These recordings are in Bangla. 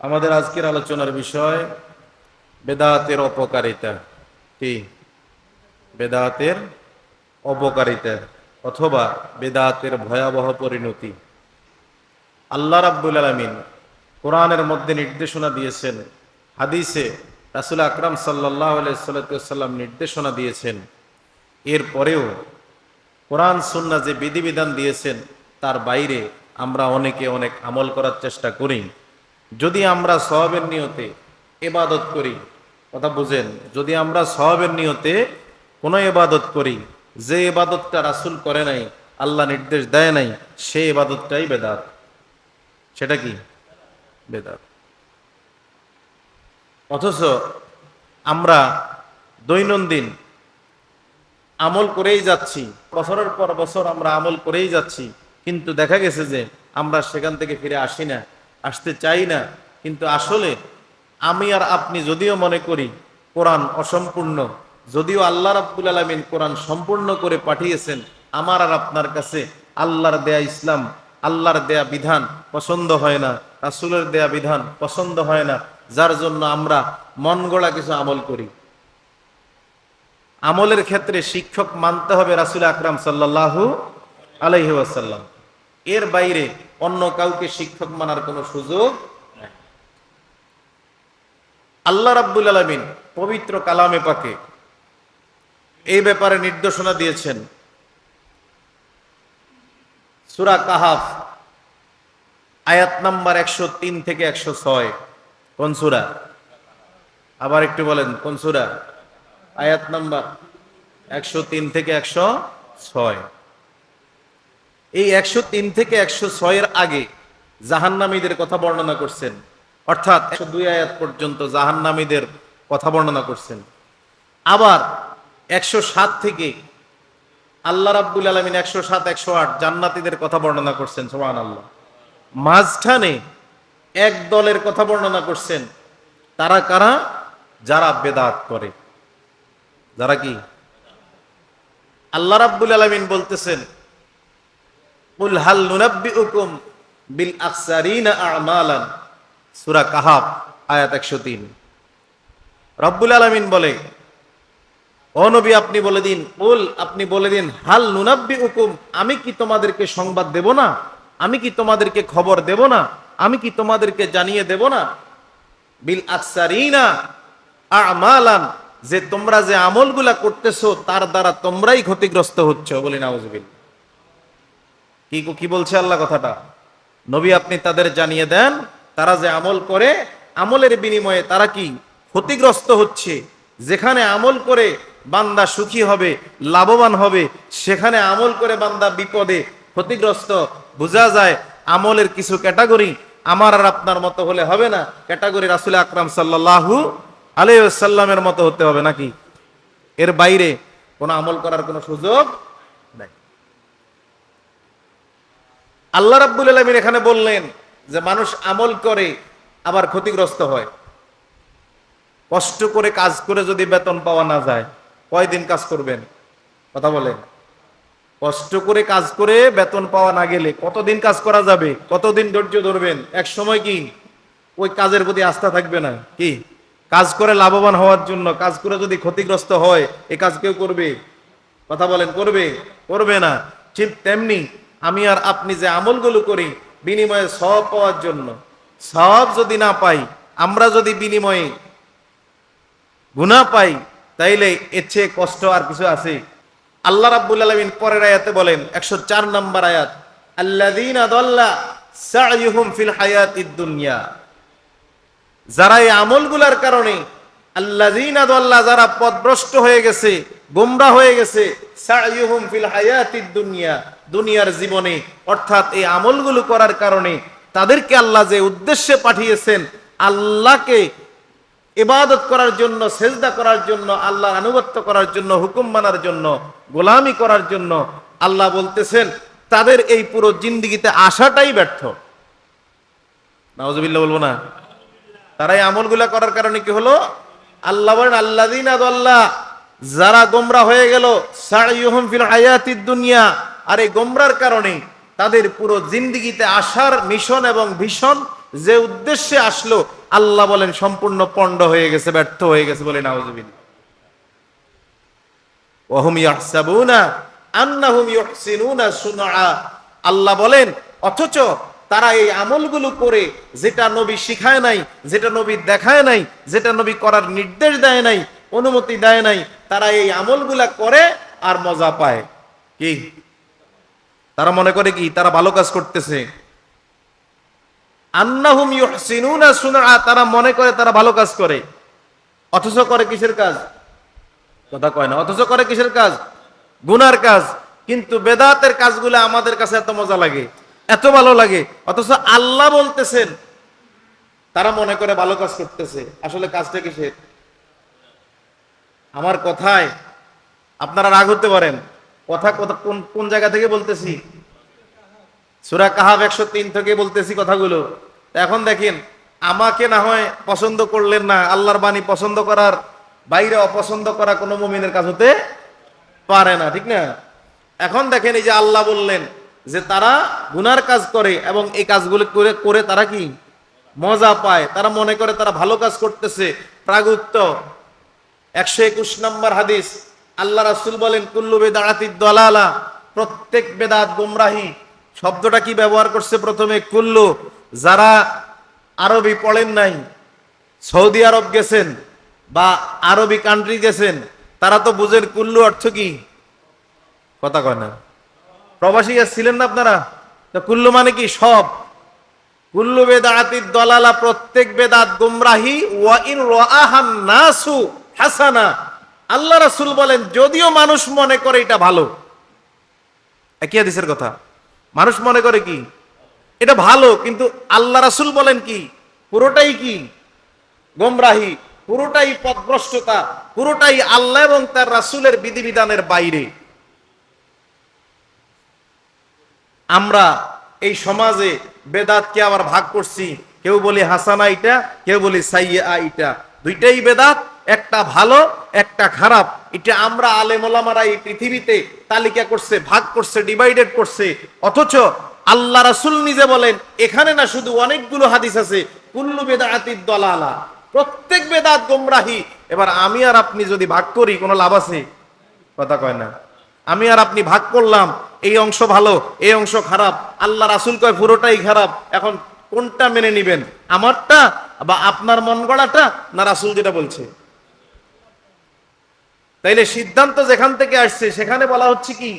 আমাদের আজকের আলোচনার বিষয় বেদাতের অপকারিতা। কি? বেদাতের অপকারিতা অথবা বেদাতের ভয়াবহ পরিণতি। আল্লাহ রাব্বুল আলমিন কোরআনের মধ্যে নির্দেশনা দিয়েছেন, হাদিসে রাসুল আকরাম সাল্লাহ সাল্লাম নির্দেশনা দিয়েছেন। এরপরেও কোরআন সুন্না যে বিধিবিধান দিয়েছেন, তার বাইরে আমরা অনেকে অনেক আমল করার চেষ্টা করি। যদি আমরা সহবের নিয়তে এবাদত করি, কথা বুঝেন, যদি আমরা সহবের নিয়তে কোনো এবাদত করি, যে এবাদতটা রাসুল করে নাই, আল্লাহ নির্দেশ দেয় নাই, সেই এবাদতটাই বেদাত। সেটা কি? বেদাত। অথচ আমরা দৈনন্দিন আমল করেই যাচ্ছি, বছরের পর বছর আমরা আমল করেই যাচ্ছি, কিন্তু দেখা গেছে যে আমরা সেখান থেকে ফিরে আসি না। আসতে চাই না। কিন্তু আসলে আমি আর আপনি যদিও মনে করি কোরআন অসম্পূর্ণ, যদিও আল্লাহ রাব্বুল আলমিন কোরআন সম্পূর্ণ করে পাঠিয়েছেন, আমার আর আপনার কাছে আল্লাহর দেয়া ইসলাম, আল্লাহর দেয়া বিধান পছন্দ হয় না, রাসুলের দেয়া বিধান পছন্দ হয় না, যার জন্য আমরা মন গড়া কিছু আমল করি। আমলের ক্ষেত্রে শিক্ষক মানতে হবে রাসুল আকরাম সাল্লাহু ওয়াসাল্লাম। এর বাইরে অন্য কাউকে শিক্ষক মানার কোনো সুযোগ আল্লাহ রাব্বুল আলমিন পবিত্র কালামে পাকে এই ব্যাপারে নির্দেশনা দিয়েছেন। সুরা কাহাফ, আয়াত নাম্বার একশো তিন থেকে একশো ছয়। কোন সুরা? আবার একটু বলেন, কোন সুরা? আয়াত নাম্বার একশো তিন থেকে একশো ছয়। এই একশো তিন থেকে একশো ছয়ের আগে জাহান্নামীদের কথা বর্ণনা করছেন। অর্থাৎ একশো দুই আয়াত পর্যন্ত জাহান্নামীদের কথা বর্ণনা করছেন। আবার একশো সাত থেকে আল্লাহ রাব্বুল আলমিন একশো সাত, একশো আট জান্নাতিদের কথা বর্ণনা করছেন সোহান আল্লাহ মাঝখানে এক দলের কথা বর্ণনা করছেন। তারা কারা? যারা বেদাত করে। যারা কি? আল্লাহ রাব্বুল আলমিন বলতেছেন কুল হাল নুনাব্বিউকুম বিল আকসারিনা আমালান। সূরা কাহাব আয়াত 103 রব্বুল আলামিন বলে, ও নবী, আপনি বলে দিন, কুল, আপনি বলে দিন, হাল নুনাব্বিউকুম, আমি কি তোমাদেরকে সংবাদ দেব না? আমি কি তোমাদেরকে খবর দেব না? আমি কি তোমাদেরকে জানিয়ে দেব না? বিল আকসারিনা আমালান, যে তোমরা যে আমলগুলা করতেছো, তার দ্বারা তোমরাই ক্ষতিগ্রস্ত হচ্ছ। বলি, নাউজুবিল্লাহ। কি কি বলছে আল্লাহ কথাটা? নবী আপনি তাদের জানিয়ে দেন, তারা যে আমল করে, আমলের বিনিময়ে তারা কি ক্ষতিগ্রস্ত হচ্ছে? যেখানে আমল করে বান্দা সুখী হবে, লাভবান হবে, সেখানে আমল করে বান্দা বিপদে ক্ষতিগ্রস্ত। বোঝা যায় আমলের কিছু ক্যাটাগরি আমার আর আপনার মতো হলে হবে না। ক্যাটাগরি রাসুল আকরাম সাল্লাহু আলাইসাল্লামের মতো হতে হবে নাকি? এর বাইরে কোনো আমল করার কোনো সুযোগ নাই আল্লাহ রাব্বুল আলমিন এখানে বললেন যে মানুষ আমল করে আবার ক্ষতিগ্রস্ত হয়। কষ্ট করে কাজ করে যদি বেতন পাওয়া না যায়, কয়দিন কাজ করবেন? কথা বলেন। কষ্ট করে কাজ করে বেতন পাওয়া না গেলে কতদিন কাজ করা যাবে? কতদিন ধৈর্য ধরবেন? এক সময় কি? ওই কাজের প্রতি আস্থা থাকবে না? কি? কাজ করে লাভবান হওয়ার জন্য কাজ করে যদি ক্ষতিগ্রস্ত হয়, এ কাজ কেউ করবে? কথা বলেন, করবে? করবে না। ঠিক তেমনি আমি আর আপনি যে আমলগুলো করি, বিনিময়ে সব পাওয়ার জন্য। সব যদি না পাই, আমরা যদি বিনিময়ে গুণা পাই, তাইলে চেয়ে কষ্ট আর কিছু আছে। আল্লাহ রাব্বুল আলামিন পরের আয়াতে বলেন, একশো চার নম্বর আয়াত সা'য়ুহুম ফিল হায়াতিদ দুনিয়া। যারা এই আমলগুলার কারণে আল্লাযীনা দাল্লা, যারা পথভ্রষ্ট হয়ে গেছে, গোমরা হয়ে গেছে ফিল দুনিয়া, দুনিয়ার জীবনে, অর্থাৎ এই আমলগুলো করার কারণে তাদেরকে আল্লাহ যে উদ্দেশ্যে পাঠিয়েছেন, আল্লাহকে ইবাদত করার জন্য, সেজদা করার জন্য, আল্লাহর আনুগত্য করার জন্য, হুকুম মানার জন্য, গোলামি করার জন্য, আল্লাহ বলতেছেন, তাদের এই পুরো জিন্দিগিতে আসাটাই ব্যর্থ। নাওজবিল্লা বলব না। তারা এই আমলগুলা করার কারণে কি হলো? আল্লাহ বলেন আল্লাদিন আল্লাহ যারা গোমরা হয়ে গেল দুনিয়া। আর এই গোমরার কারণে তাদের পুরো জিন্দিগিতে আসার মিশন এবং ভীষণ যে উদ্দেশ্যে আসলো, আল্লাহ বলেন, সম্পূর্ণ পণ্ড হয়ে গেছে, ব্যর্থ হয়ে গেছে বলে আন্নাহুম আল্লাহ বলেন, অথচ তারা এই আমলগুলো করে, যেটা নবী শিখায় নাই, যেটা নবী দেখায় নাই, যেটা নবী করার নির্দেশ দেয় নাই, অনুমতি দেয় নাই, তারা এই আমলগুলা করে আর মজা পায়। কি? তারা মনে করে কি? তারা ভালো কাজ করতেছে। আন্নাহুম তারা মনে করে তারা ভালো কাজ করে। অথচ করে কিসের কাজ? কথা কয় না, অথচ করে কিসের কাজ? গুনার কাজ। কিন্তু বেদাতের কাজগুলো আমাদের কাছে এত মজা লাগে। এত ভালো লাগে। অথচ আল্লাহ বলতেছেন, তারা মনে করে ভালো কাজ করতেছে। আসলে কাজটা কিসের? আমার কথায় আপনারা রাগ হতে পারেন। কথা কথা, কোন কোন জায়গা থেকে বলতেছি? সুরা কাহাব একশো তিন থেকে বলতেছি কথাগুলো। এখন দেখেন, আমাকে না হয় পছন্দ করলেন না। আল্লাহর বাণী পছন্দ করার, বাইরে অপছন্দ করা কোনো মুমিনের কাজ হতে পারে না, ঠিক না? এখন দেখেন এই যে আল্লাহ বললেন যে তারা গুনার কাজ করে এবং এই কাজগুলো করে করে তারা কি? মজা পায়। তারা মনে করে তারা ভালো কাজ করতেছে। প্রাগুত্য। একশো একুশ নম্বর হাদিস, আল্লাহ রাসুল বলেন, কুল্লু বেদাতি দলালা, প্রত্যেক বেদাত গুমরাহি। শব্দটা কি ব্যবহার করছে প্রথমে? কুল্লু, যারা আরবি পড়েন নাই, সৌদি আরব গেছেন বা আরবি কান্ট্রি গেছেন, তারা তো বুঝেন কুল্লু অর্থ কি? কথা কয় না। প্রবাসী ছিলেন না আপনারা? তো কুল্লু মানে কি? সব। কুল্লু বেদাতির দলালা প্রত্যেক বেদাত গুমরাহি, ওয়া ইন রাআহান নাসু হাসানা। আল্লাহ রাসূল বলেন, যদিও মানুষ মনে করে এটা ভালো, একই হাদিসের কথা, মানুষ মনে করে কি? এটা ভালো, কিন্তু আল্লাহ রাসূল বলেন কি? পুরোটাই কি? গোমরাহি, পুরোটাই পথভ্রষ্টতা পুরোটাই আল্লাহ এবং তার রাসূলের বিধিবিধানের বাইরে। আমরা এই সমাজে বেদাতকে আবার ভাগ করছি। কেউ বলি হাসানা এটা, কেউ বলি সাইয়া এটা। দুইটাই বেদাত, একটা ভালো, একটা খারাপ। এটা আমরা আলেমোলামারা এই পৃথিবীতে তালিকা করছে, ভাগ করছে ডিভাইডেড করছে। অথচ আল্লাহ রাসূল নিজে বলেন, এখানে না শুধু অনেকগুলো হাদিস আছে, কুল্লু বেদাতির দলালা। প্রত্যেক বেদাত গোমরাহি। এবার আমি আর আপনি যদি ভাগ করি, কোনো লাভ আছে? কথা কয় না। আমি আর আপনি ভাগ করলাম এই অংশ ভালো, এই অংশ খারাপ। আল্লাহ রাসুল কয়, পুরোটাই খারাপ। এখন কোনটা মেনে নিবেন? আমারটা বা আপনার মন গড়াটা না রাসুল যেটা বলছে? তাইলে সিদ্ধান্ত যেখান থেকে আসছে, সেখানে বলা হচ্ছে কি,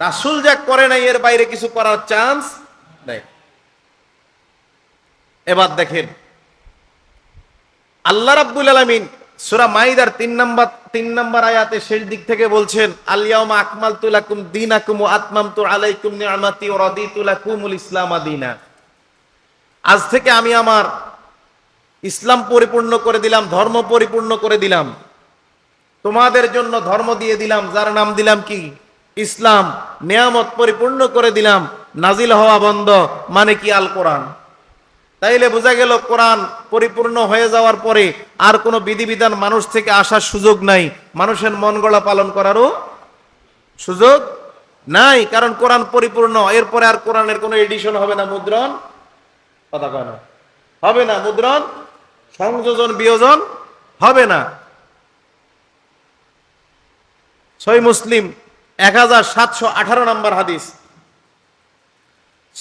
রাসুল যা করে নাই, এর বাইরে কিছু করার চান্স নেই। এবার দেখেন, আল্লাহ রাব্বুল আলামিন সূরা মাইদার তিন নম্বর তিন নম্বর আয়াতে শেষ দিক থেকে বলছেন আলিয়াউমা আকমালতু লাকুম দীনাকুম ওয়া আতমামতু আলাইকুম নি'মাতি ওয়া রাদিতু লাকুমুল ইসলাম দীনা। আজ থেকে আমি আমার ইসলাম পরিপূর্ণ করে দিলাম, ধর্ম পরিপূর্ণ করে দিলাম। তোমাদের জন্য ধর্ম দিয়ে দিলাম, যার নাম দিলাম কি? ইসলাম। নিয়ামত পরিপূর্ণ করে দিলাম। নাজিল হওয়া বন্ধ মানে কি? আল কোরআন তাইলে বোঝা গেল কোরআন পরিপূর্ণ হয়ে যাওয়ার পরে আর কোনো বিধিবিধান মানুষ থেকে আসার সুযোগ নাই। মানুষের মন গড়া পালন করারও সুযোগ নাই, কারণ কোরআন পরিপূর্ণ। এরপরে আর কোরআনের কোনো এডিশন হবে না মুদ্রণ? কথা কয় না। হবে না মুদ্রণ? সংযোজন, বিয়োজন হবে না। ছয় মুসলিম এক হাজার সাতশো আঠারো নম্বর হাদিস।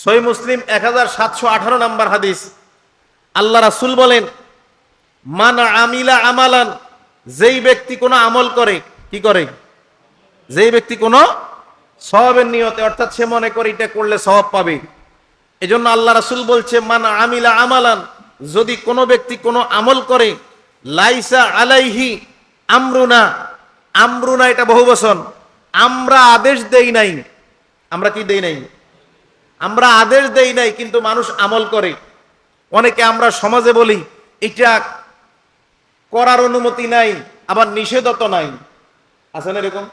সই মুসলিম এক হাজার সাতশো আঠারো নম্বর হাদিস। আল্লাহ রাসুল বলেন, মান আমিলা আমালান, যেই ব্যক্তি কোনো আমল করে, কি করে? যেই ব্যক্তি কোনো সবের নিয়তে, অর্থাৎ সে মনে করে এটা করলে সব পাবে। এজন্য আল্লাহ রাসুল বলছে, মান আমিলা আমালান, যদি কোনো ব্যক্তি কোনো আমল করে, লাইসা আলাইহি আমরুনা। আমরুনা এটা বহু বচন আমরা আদেশ দেই নাই। আমরা কি দেই নাই? আমরা আদেশ দেই নাই, কিন্তু মানুষ আমল করে। অনেকে আমরা সমাজে বলি, এটা করার অনুমতি নাই, আবার নিষেধত নাই। আছে না এরকম?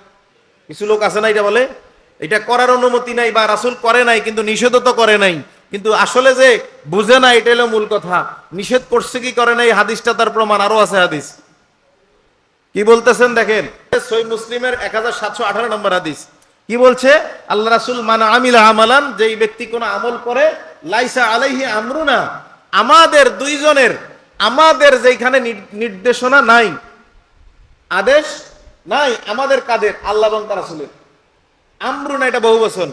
কিছু লোক আছে না এটা বলে? এটা করার অনুমতি নাই বা রাসুল করে নাই, কিন্তু নিষেধ তো করে নাই। কিন্তু আসলে যে বুঝে না, এটা হলো মূল কথা। নিষেধ করছে কি করে নাই হাদিসটা তার প্রমাণ। আরও আছে হাদিস। কি বলতেছেন দেখেন? সই মুসলিমের এক হাজার সাতশো আঠারো নম্বর হাদিস। কি বলছে? আল্লাহ রাসুল, মানা আমিল আমালান যেই ব্যক্তি কোনো আমল করে, লাইসা আলাইহি আমরুনা আমাদের দুইজনের, আমাদের যেখানে নির- নির্দেশনা নাই, আদেশ নাই, আমাদের কাদের? আল্লাহ এবং রাসূলের। আমরু না এটা বহু বছর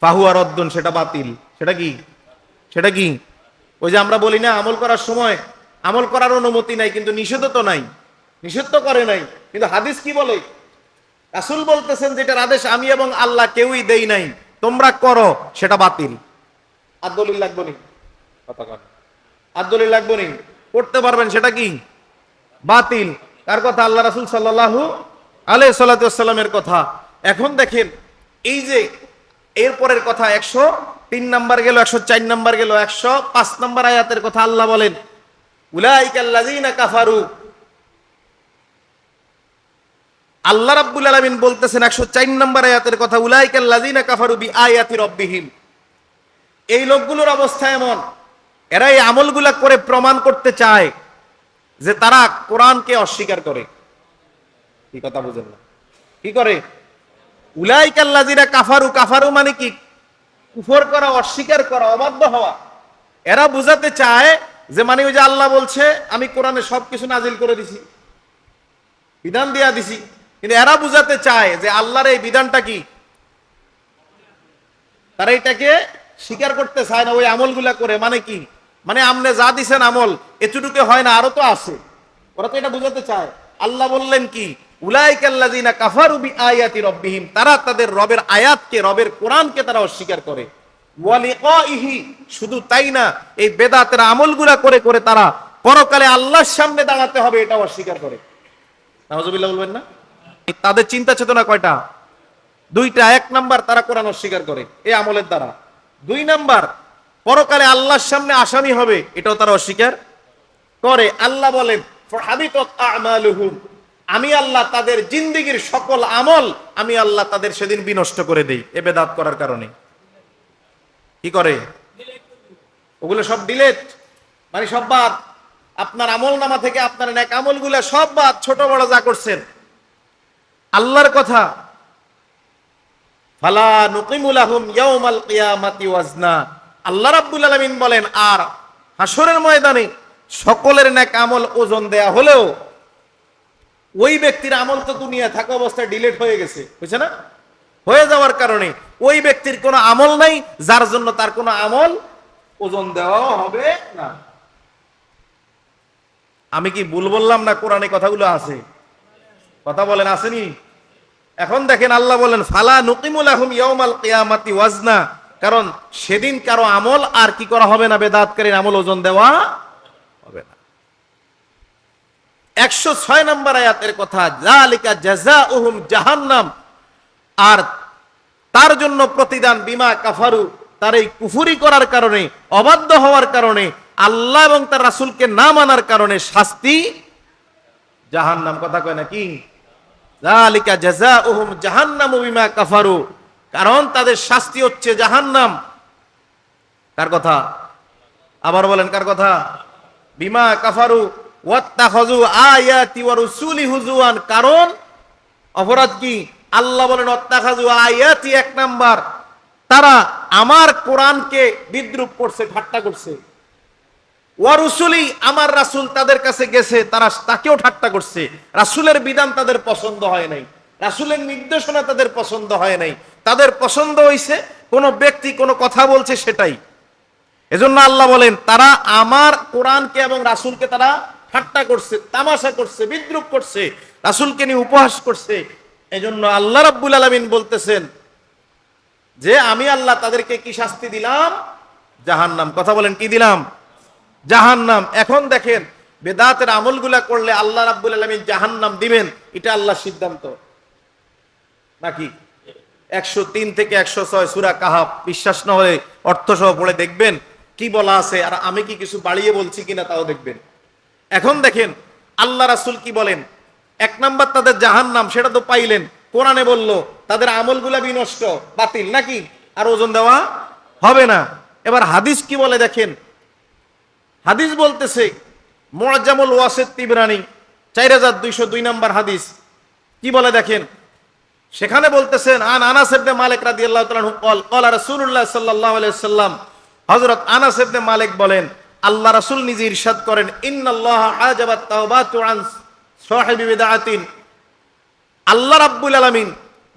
ফাহুয়া রদ্দন, সেটা বাতিল। সেটা কি? সেটা কি? ওই যে আমরা বলি না, আমল করার সময়, আমল করার অনুমতি নাই, কিন্তু নিষেধ তো নাই। নিষেধ তো করে নাই। কিন্তু হাদিস কি বলে? রাসূল বলতেছেন যেটার আদেশ আমি এবং আল্লাহ কেউই দেই নাই। তোমরা করো, সেটা বাতিল। আর দলিল লাগবে নি। আর লাগবে নি? করতে পারবেন, সেটা কি? বাতিল। কার কথা? আল্লাহ রাসূল সাল্লাল্লাহু আলাইহি সাল্লামের কথা। এখন দেখেন, এই যে এরপরের কথা একশো তিন নাম্বার গেল, একশো চার নাম্বার গেল, একশো পাঁচ নাম্বার আয়াতের কথা আল্লাহ বলেন, উলাইকাল্লাযীনা কাফারু আল্লাহ রাব্বুল আলামিন বলতেছেন একশো চার নম্বর আয়াতের কথা উলাইকাল লাযিনা কাফারু বি আয়াতি রব্বিহিম। এই লোকগুলোর অবস্থা এমন, এরা এই আমলগুলা করে প্রমাণ করতে চায় যে তারা কোরআনকে অস্বীকার করে। কি কথা বুঝেন না? কি করে? উলাইকাল লাযিনা কাফারু কাফারু মানে কি? কুফর করা, অস্বীকার করা, অবাধ্য হওয়া। এরা বুঝাতে চায় যে মানে ওই যে আল্লাহ বলছে, আমি কোরআনে সবকিছু নাজিল করে দিছি। বিধান দিয়া দিছি। কিন্তু এরা বুঝাতে চায় যে আল্লাহর এই বিধানটা কি? তারা এটাকে স্বীকার করতে চায় না, ওই আমলগুলা করে। মানে কি? মানে আমনে যা দিছেন আমল, এতটুকু হয় না, আরও তো আছে। ওরা তো এটা বুঝাতে চায়। আল্লাহ বললেন কি? তারা তাদের রবের আয়াতকে, রবের কোরআনকে তারা অস্বীকার করে। শুধু তাই না, এই বেদাতের আমলগুলা করে করে তারা পরকালে আল্লাহর সামনে দাঁড়াতে হবে এটা অস্বীকার করে। বলবেন না? তাদের চিন্তা চেতনা কয়টা? দুইটা, এক নাম্বার তারা কোরআন অস্বীকার করে এই আমলের দ্বারা। দুই নাম্বার, পরকালে আল্লাহর সামনে আসামি হবে, এটাও তারা অস্বীকার করে। আল্লাহ বলেন আমি আল্লাহ তাদের জিন্দিগির সকল আমল, আমি আল্লাহ তাদের সেদিন বিনষ্ট করে দেই, এ বেদাত করার কারণে। কি করে? ওগুলো সব ডিলেট মানে সব বাদ। আপনার আমল নামা থেকে আপনার এক আমলগুলো সব বাদ, ছোট বড় যা করছেন। আল্লাহর কথা। ফালা ইয়াউমাল কিয়ামাতি ওয়াজনা। আল্লাহ রাব্বুল আলামিন বলেন, আর হাসরের ময়দানে সকলের আমল ওজন দেয়া হলেও ওই ব্যক্তির আমল তো দুনিয়া থাকা অবস্থায় ডিলেট হয়ে গেছে, বুঝছে না? হয়ে যাওয়ার কারণে ওই ব্যক্তির কোনো আমল নাই, যার জন্য তার কোনো আমল ওজন দেওয়া হবে না। আমি কি ভুল বললাম না কোরআনে কথাগুলো আছে? কথা বলেন, আসেনি? এখন দেখেন আল্লাহ বলেন, ফালা নুকিমুল আহম কিয়ামাতি ওয়াজনা। কারণ সেদিন কারও আমল আর কি করা হবে না, বেদাতকারীর আমল ওজন দেওয়া হবে না। একশো ছয় নম্বর আয়াতের কথা জালিকা জাযাউহুম জাহান্নাম। আর তার জন্য প্রতিদান, বিমা কাফারু। তার এই কুফুরি করার কারণে, অবাধ্য হওয়ার কারণে, আল্লাহ এবং তার রাসূলকে না মানার কারণে শাস্তি জাহান্নাম। কথা কয় বিমা কাফারু। কারণ তাদের শাস্তি হচ্ছে জাহান্নাম। কার কথা? আবার বলেন, কার কথা? বিমা কাফারু ওয়াত্তাখাযু আয়াতি ওয়া রুসুলি হুজুয়ান। কারণ অপরাধ কি? আল্লাহ বলেন অত্তাখাযু আয়াতি, এক নাম্বার। তারা আমার কোরআনকে বিদ্রুপ করছে, ঠাট্টা করছে। ওয়ারুসুলি আমার রাসূল তাদের কাছে গেছে, তারা তাকেও ঠাট্টা করছে। রাসূলের বিধান তাদের পছন্দ হয় নাই। রাসূলের নির্দেশনা তাদের পছন্দ হয় নাই। তাদের পছন্দ হইছে, কোন ব্যক্তি কোন কথা বলছে সেটাই। এজন্য আল্লাহ বলেন, তারা আমার কোরআনকে এবং রাসূলকে তারা ঠাট্টা করছে, তামাশা করছে, বিদ্রুপ করছে, রাসূলকে নিয়ে উপহাস করছে। এজন্য আল্লাহ রাব্বুল আলামিন বলতেছেন যে, আমি আল্লাহ তাদেরকে কি শাস্তি দিলাম? জাহান্নাম। কথা বলেন, কি দিলাম? জাহান্নাম। এখন দেখেন, বেদাতের আমলগুলা করলে আল্লাহ রাব্বুল আলামিন জাহান্নাম দিবেন, এটা আল্লাহ সিদ্ধান্ত। নাকি? একশো তিন থেকে একশো ছয় সুরা কাহাব বিশ্বাস না হলে অর্থ সহ পড়ে দেখবেন, কি বলা আছে, আর আমি কি কিছু বাড়িয়ে বলছি কিনা তাও দেখবেন। এখন দেখেন, আল্লাহ রাসূল কি বলেন? এক নাম্বার তাদের জাহান্নাম, সেটা তো পাইলেন, কোরআনে বলল, তাদের আমলগুলা বিনষ্ট, বাতিল, নাকি? আর ওজন দেওয়া হবে না। এবার হাদিস কি বলে দেখেন? হাদিস বলতেছে মোয়াজ্জামুল ওয়াসেদ তিবরানি, চার হাজার দুইশো দুই নম্বর হাদিস। কি বলে দেখেন? সেখানে বলতেছেন, আন আনাস ইবনে মালিক আল্লাহ তাআলা কল কল রাসূলুল্লাহ সাল্লাল্লাহু আলাইহি সাল্লাম হজরত আনাস ইবনে মালিক বলেন, আল্লাহ রসুল নিজে ইরশাদ করেন, ইন্নাল্লাহ আজাবাত তাওবাতু আন সাহিবি বিদআতিন। আল্লাহ রাব্বুল আলামিন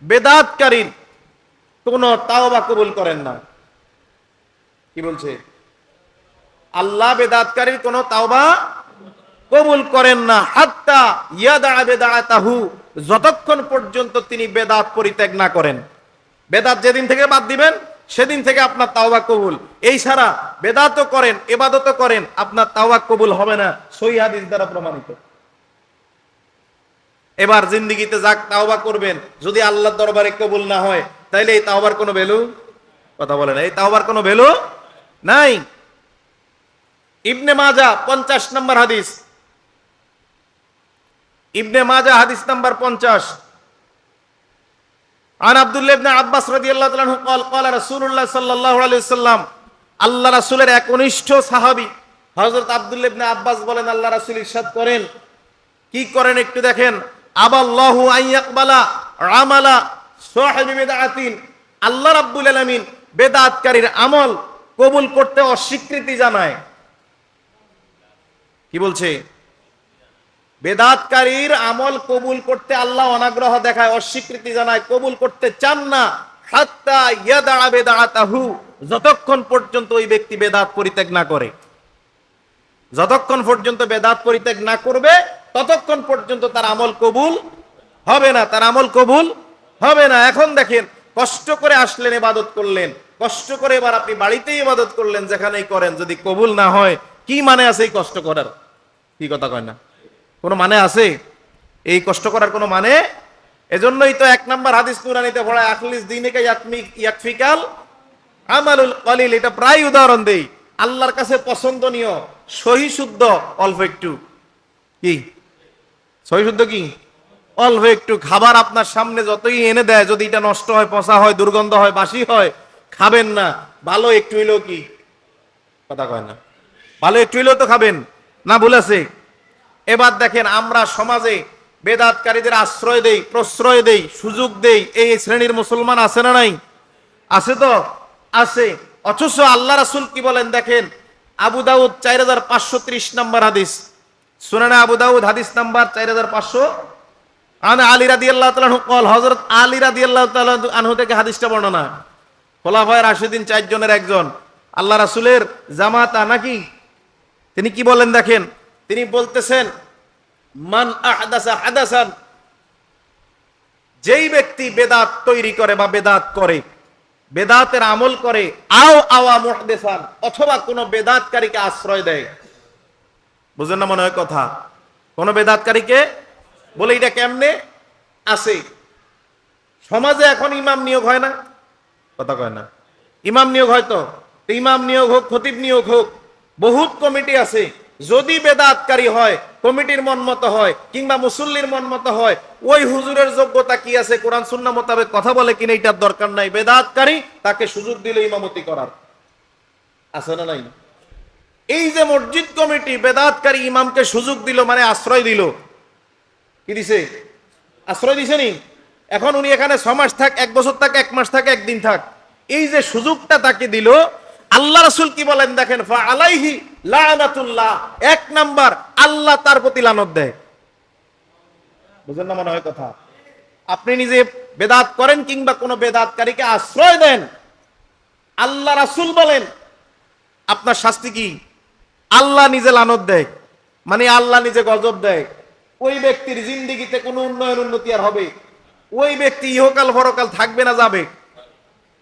বেদাতকারীর কোন তাওবা কবুল করেন না। কি বলছে? আল্লাহ বেদাতকারীর কোন তাওবা কবুল করেন না। হাত্তা ইয়াদা বেদাতাহু, যতক্ষণ পর্যন্ত তিনি বেদাত পরিত্যাগ না করেন। বেদাত যেদিন থেকে বাদ দিবেন, সেদিন থেকে আপনার তাওবা কবুল। এই ছাড়া বেদাতও করেন এবাদতও করেন, আপনার তাওবা কবুল হবে না, সহি হাদিস দ্বারা প্রমাণিত। এবার জিন্দিগিতে যাক, তাওবা করবেন। যদি আল্লাহর দরবারে কবুল না হয়, তাইলে এই তাওবার কোনো ভ্যালু? কথা বলেন এই তাওবার কোনো ভ্যালু নাই। ইবনে মাজা পঞ্চাশ নম্বর হাদিস ইবনে মাজা হাদিস নাম্বার পঞ্চাশ عن عبد الله بن عباس رضي الله عنه قال قال رسول الله صلى الله عليه وسلم আল্লাহ রাসূলের একনিষ্ঠ সাহাবী হযরত আব্দুল্লাহ ইবনে আব্বাস বলেন আল্লাহ রাসূল ইরশাদ করেন কি করেন একটু দেখেন আবাল্লাহু আইয়াকবালা আমালা সাহিবি বিদআতিন আল্লাহ রাব্বুল আলামিন বেদাতকারীর আমল কবুল করতে অস্বীকৃতি জানায় কি বলছে? বেদাতকারীর আমল কবুল করতে আল্লাহ অনাগ্রহ দেখায়, অস্বীকৃতি জানায়, কবুল করতে চান না। যতক্ষণ পর্যন্ত ওই ব্যক্তি বেদাত পরিত্যাগ না করে। যতক্ষণ পর্যন্ত বেদাত পরিত্যাগ না করবে, ততক্ষণ পর্যন্ত তার আমল কবুল হবে না। তার আমল কবুল হবে না। এখন দেখেন, কষ্ট করে আসলেন, ইবাদত করলেন। কষ্ট করে এবার আপনি বাড়িতেই ইবাদত করলেন, যেখানেই করেন, যদি কবুল না হয়, কি মানে আছে এই কষ্ট করার? কি কথা কয় না? কোনো মানে আছে? এই কষ্ট করার কোনো মানে? এজন্যই তো এক নাম্বার হাদিস নুরানিতে পড়ায়, আখলিস দিনেকে ইয়াকমি ইয়াকফিকাল আমালুল কলিল। এটা প্রায় উদাহরণ দেই। আল্লাহর কাছে পছন্দনীয় সহি শুদ্ধ অল্প একটু। কি? সহি শুদ্ধ কি? অল্প একটু। খাবার আপনার সামনে যতই এনে দেয়, যদি এটা নষ্ট হয়, পচা হয়, দুর্গন্ধ হয়, বাসি হয়, খাবেন না। ভালো একটু হইলেও কি? কথা কয় না। ভালো একটু হইলেও তো খাবেন। না ভুল আছে। এবার দেখেন আমরা সমাজে বেদাতকারীদের আশ্রয় দেই, প্রশ্রয় দেই, সুযোগ দেই, এই শ্রেণির মুসলমান আছে না নাই? আছে তো? আছে। অথচ আল্লাহ রাসুল কি বলেন দেখেন? আবু দাউদ চার হাজার পাঁচশো ত্রিশ নম্বর হাদিস। শুনে আবু দাউদ হাদিস নাম্বার চার হাজার পাঁচশো। আন আলী রাদি আল্লাহ কল হজরত আলী রাদি আল্লাহ আনহু থেকে হাদিসটা বর্ণনা। খোলাফায় রাশিদিন চারজনের একজন। আল্লাহ রাসুলের জামাতা নাকি? তিনি কি বলেন দেখেন? তিনি বলতেছেন, মান আহদাসা হাদাসান। যেই ব্যক্তি বেদাত তৈরি করে বা বেদাত করে, বেদাতের আমল করে, আও আওয়া মুহদেসান, অথবা কোনো বেদাতকারীকে আশ্রয় দেয়। বুঝলেন না মনে হয় কথা? কোন বেদাতকারীকে? বলে এটা কেমনে? আছে। সমাজে এখন ইমাম নিয়োগ হয় না? কথা কয় না। ইমাম নিয়োগ হয় তো ইমাম নিয়োগ হোক, খতিব নিয়োগ হোক বহুত কমিটি আছে। যদি বেদাতকারী হয়, কমিটির মন হয়, কিংবা মুসল্লির মন মতো হয়, ওই হুজুরের যোগ্যতা কি আছে? কোরআন সুন্না মোতাবেক কথা বলে কিনা এটার দরকার নাই। বেদাতকারী তাকে সুযোগ দিলে ইমামতি করার। আছে না নাই? এই যে মসজিদ কমিটি বেদাতকারী ইমামকে সুযোগ দিল মানে আশ্রয় দিল। কি দিছে? আশ্রয় দিছে নি? এখন উনি এখানে ছ মাস থাক, এক বছর থাক, এক মাস থাক, একদিন থাক। এই যে সুযোগটা তাকে দিল আল্লাহ রাসূল কি বলেন দেখেন আলাইহি লানাতুল্লাহ, এক নাম্বার আল্লাহ তার প্রতি লানত দেয়। বুঝেন না মনে হয় কথা? আপনি নিজে বেদাত করেন কিংবা কোনো বেদাতকারীকে আশ্রয় দেন, আল্লাহ রাসুল বলেন, আপনার শাস্তি কি? আল্লাহ নিজে লানত দেয় মানে আল্লাহ নিজে গজব দেয়। ওই ব্যক্তির জিন্দিগিতে কোনো উন্নয়ন উন্নতি আর হবে। ওই ব্যক্তি ইহকাল পরকাল থাকবে না, যাবে।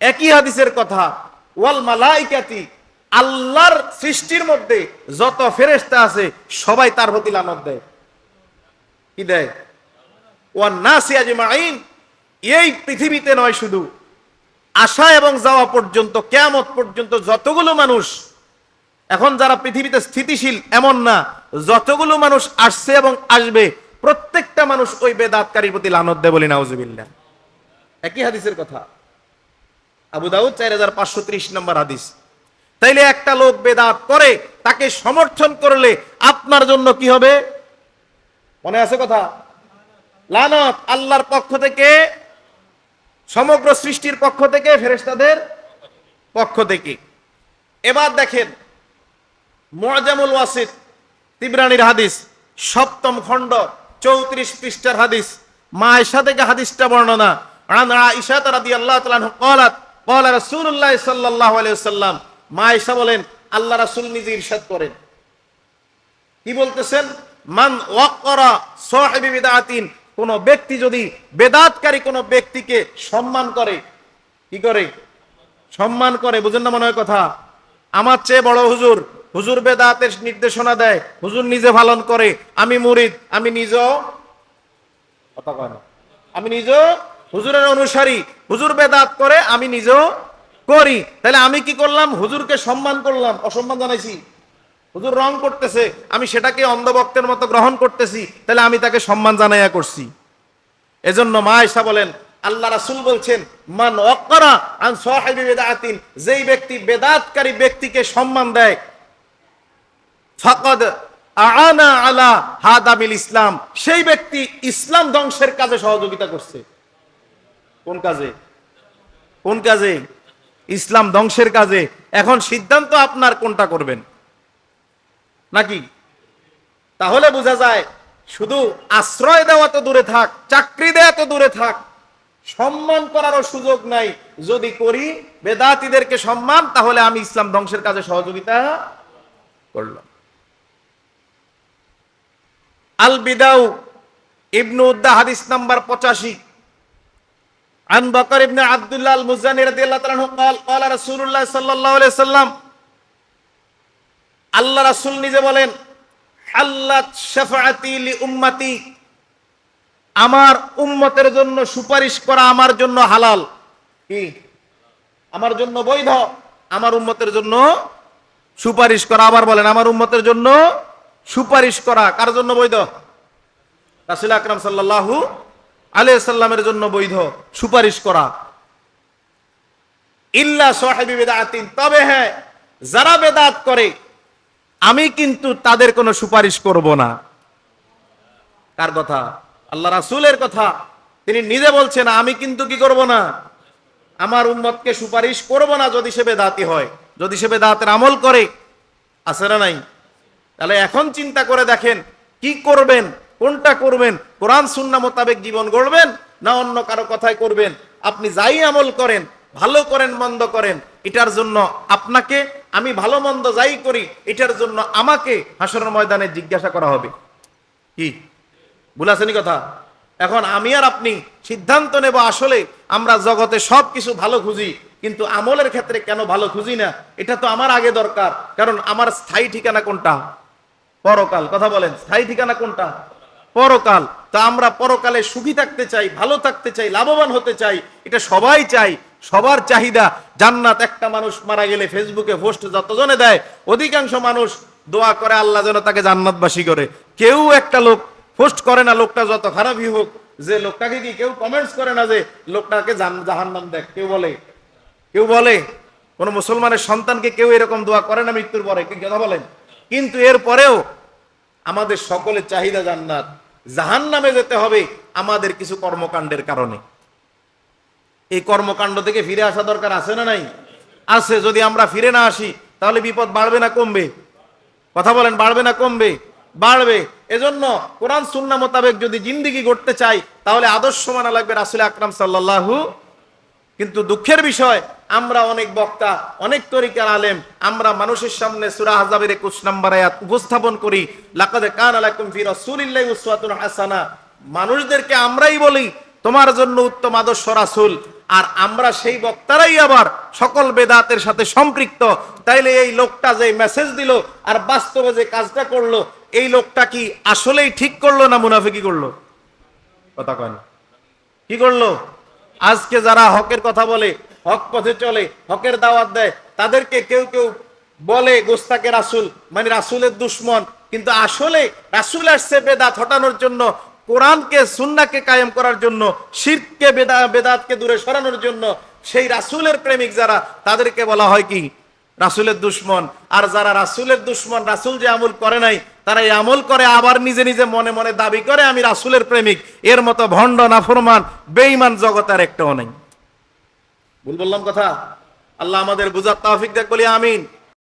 একই হাদিসের কথা ওয়াল মালাইকাতি, আল্লাহর সৃষ্টির মধ্যে যত ফেরেশতা আছে, সবাই তার প্রতি লানত দেয়। কি দেয়? ওয়ান নাসি আজমাইন, এই পৃথিবীতে নয় শুধু। আসা এবং যাওয়া পর্যন্ত, কেয়ামত পর্যন্ত যতগুলো মানুষ, এখন যারা পৃথিবীতে স্থিতিশীল, এমন না, যতগুলো মানুষ আসছে এবং আসবে, প্রত্যেকটা মানুষ ওই বেদাতকারীর প্রতি লানত দেয় বলি নাউজুবিল্লাহ। একই হাদিসের কথা। আবু দাউদ চার হাজার পাঁচশো ত্রিশ নম্বর হাদিস। তাইলে একটা লোক বেদাত করে, তাকে সমর্থন করলে আপনার জন্য কি হবে? মনে আছে কথা? লানত আল্লাহর পক্ষ থেকে, সমগ্র সৃষ্টির পক্ষ থেকে ফেরেস্তাদের পক্ষ থেকে। এবার দেখেন মোয়াজামুল ওয়াসিদ তিবরানির হাদিস, সপ্তম খণ্ড, চৌত্রিশ পৃষ্ঠার হাদিস। মা এসা থেকে হাদিসটা বর্ণনা। আন তারা দিয়ে আল্লাহ তালান কলাত কলা রসুল্লাহ সাল্লাহ আলাইসাল্লাম মা ইসা বলেন, আল্লাহ রাসুল নিজে ইরশাদ করেন। কি বলতেছেন? মান বিদআতিন কোন ব্যক্তি যদি বেদাতকারী কোন ব্যক্তিকে সম্মান করে, কি করে? সম্মান করে, বুঝেন না মনে হয় কথা? আমার চেয়ে বড় হুজুর হুজুর বেদাতের নির্দেশনা দেয়, হুজুর নিজে পালন করে, আমি মুরিদ, আমি নিজেও, কথা কয় না, আমি নিজেও হুজুরের অনুসারী, হুজুর বেদাত করে, আমি নিজেও করি। তাহলে আমি কি করলাম? হুজুরকে সম্মান করলাম। অসম্মান জানাইছি। হুজুর রং করতেছে, আমি সেটাকে অন্ধভক্তের মতো গ্রহণ করতেছি, তাহলে আমি তাকে সম্মান জানাইয়া করছি। এজন্য মা আয়েশা বলেন, আল্লাহ রাসূল বলছেন, মান ওয়াক্কারা আন সাহিবি বিদআতিন যেই ব্যক্তি বেদাতকারী ব্যক্তিকে সম্মান দেয়, ফাকাদ আনা আলা হাদামিল ইসলাম, সেই ব্যক্তি ইসলাম ধ্বংসের কাজে সহযোগিতা করছে। কোন কাজে? কোন কাজে? ইসলাম ধ্বংসের কাজে। এখন সিদ্ধান্ত আপনার কোনটা করবেন? নাকি? তাহলে বোঝা যায়, শুধু আশ্রয় দেওয়া তো দূরে থাক, চাকরি দেওয়া তো দূরে থাক, সম্মান করারও সুযোগ নাই। যদি করি, বেদাতিদেরকে সম্মান, তাহলে আমি ইসলাম ধ্বংসের কাজে সহযোগিতা করলাম। আল বিদাউ ইবনু উদ্দা, হাদিস নাম্বার পঁচাশি। عن بكر بن عبد الله المزني رضي الله تعالى عنه قال قال رسول الله صلى الله عليه وسلم আল্লাহ রাসূল নিজে বলেন হাল্লাত শাফাআতি লি উম্মতি আমার উম্মতের জন্য সুপারিশ করা আমার জন্য হালাল কি আমার জন্য বৈধ আমার উম্মতের জন্য সুপারিশ করা আবার বলেন আমার উম্মতের জন্য সুপারিশ করা কার জন্য বৈধ রাসূল আকরাম সাল্লাল্লাহু আলাইহি সাল্লামের জন্য বৈধ সুপারিশ করা। ইল্লা সাহেবি বেদাতিন, তবে হ্যাঁ যারা বেদাত করে, আমি কিন্তু তাদের কোনো সুপারিশ করব না। কার কথা? আল্লাহ রাসূলের কথা। তিনি নিজে বলছেন, আমি কিন্তু কি করব না? আমার উম্মতকে সুপারিশ করব না যদি সে বেদাতি হয়। যদি সে বেদাতের আমল করে, আছে না নাই? তাহলে এখন চিন্তা করে দেখেন, কি করবেন? কোনটা করবেন? কোরআন, সুন্না মোতাবেক জীবন গড়বেন না অন্য কারও কথায় করবেন? আপনি যাই আমল করেন, ভালো করেন, মন্দ করেন, এটার জন্য আপনাকে, আমি ভালো মন্দ যাই করি, এটার জন্য আমাকে হাসরের ময়দানে জিজ্ঞাসা করা হবে। কি? বুঝাছেনি কথা? এখন আমি আর আপনি সিদ্ধান্ত নেব আসলে আমরা জগতে সব কিছু ভালো খুঁজি, কিন্তু আমলের ক্ষেত্রে কেন ভালো খুঁজি না? এটা তো আমার আগে দরকার, কারণ আমার স্থায়ী ঠিকানা কোনটা? পরকাল, কথা বলেন, স্থায়ী ঠিকানা কোনটা? পরকাল। তা আমরা পরকালে সুখী থাকতে চাই, ভালো থাকতে চাই, লাভবান হতে চাই, এটা সবাই চাই, সবার চাহিদা। জান্নাত একটা মানুষ মারা গেলে ফেসবুকে পোস্ট যতজনে দেয়, অধিকাংশ মানুষ দোয়া করে আল্লাহ যেন তাকে জান্নাতবাসী করে। কেউ একটা লোক পোস্ট করে না, লোকটা যত খারাপই হোক, যে লোকটাকে কি কেউ কমেন্টস করে না যে লোকটাকে জাহান নাম দেখ, কেউ বলে? কেউ বলে? কোন মুসলমানের সন্তানকে কেউ এরকম দোয়া করে না মৃত্যুর পরে? কথা বলেন? কিন্তু এর পরেও আমাদের সকলের চাহিদা জান্নাত। জাহান নামে যেতে হবে আমাদের কিছু কর্মকাণ্ডের কারণে। এই কর্মকাণ্ড থেকে ফিরে আসা দরকার আছে না নাই? আছে, যদি আমরা ফিরে না আসি, তাহলে বিপদ বাড়বে না কমবে। কথা বলেন, বাড়বে না কমবে? বাড়বে। এজন্য কোরআন সুন্না মোতাবেক যদি জিন্দিগি গড়তে চাই, তাহলে আদর্শ মানা লাগবে রাসুল আকরাম সাল্লাল্লাহু কিন্তু দুঃখের বিষয়, আমরা অনেক বক্তা, অনেক তরিকার আলেম, আমরা মানুষের সামনে সূরা হাজাবের 21 নম্বর আয়াত উপস্থাপন করি। লাকাদে কান লাকুম ফি রাসূলিল্লাহি উসওয়াতুন হাসানা। মানুষদেরকে আমরাই বলি, তোমার জন্য উত্তম আদর্শ রাসূল। আর আমরা সেই বক্তারাই আবার সকল বেদাতের সাথে সম্পৃক্ত। তাইলে এই লোকটা যে মেসেজ দিল আর বাস্তবে যে কাজটা করল, এই লোকটা কি আসলেই ঠিক করল না মুনাফিকি করল? কথা কয় কি করল? আজকে যারা হকের কথা বলে, হক পথে চলে, হকের দাওয়াত দেয়, তাদেরকে কেউ কেউ বলে গোস্তাকে রাসুল মানে রাসুলের দুশ্মন। কিন্তু আসলে রাসুল আসছে বেদাত হটানোর জন্য, কোরআনকে সুন্নাকে কায়েম করার জন্য শিরকে বেদা, বেদাতকে দূরে সরানোর জন্য সেই রাসুলের প্রেমিক যারা, তাদেরকে বলা হয় কি? রাসুলের দুশ্মন। আর যারা রাসুলের দুশ্মন, রাসুল যে আমল করে নাই তারা এই আমল করে, আবার নিজে নিজে মনে মনে দাবি করে, আমি রাসুলের প্রেমিক। এর মতো ভণ্ড, নাফরমান, বেঈমান জগতের একটাও নেই। ভুল বললাম কথা? আল্লাহ আমাদের বুঝার তাহফিক দেখ, বলি আমিন।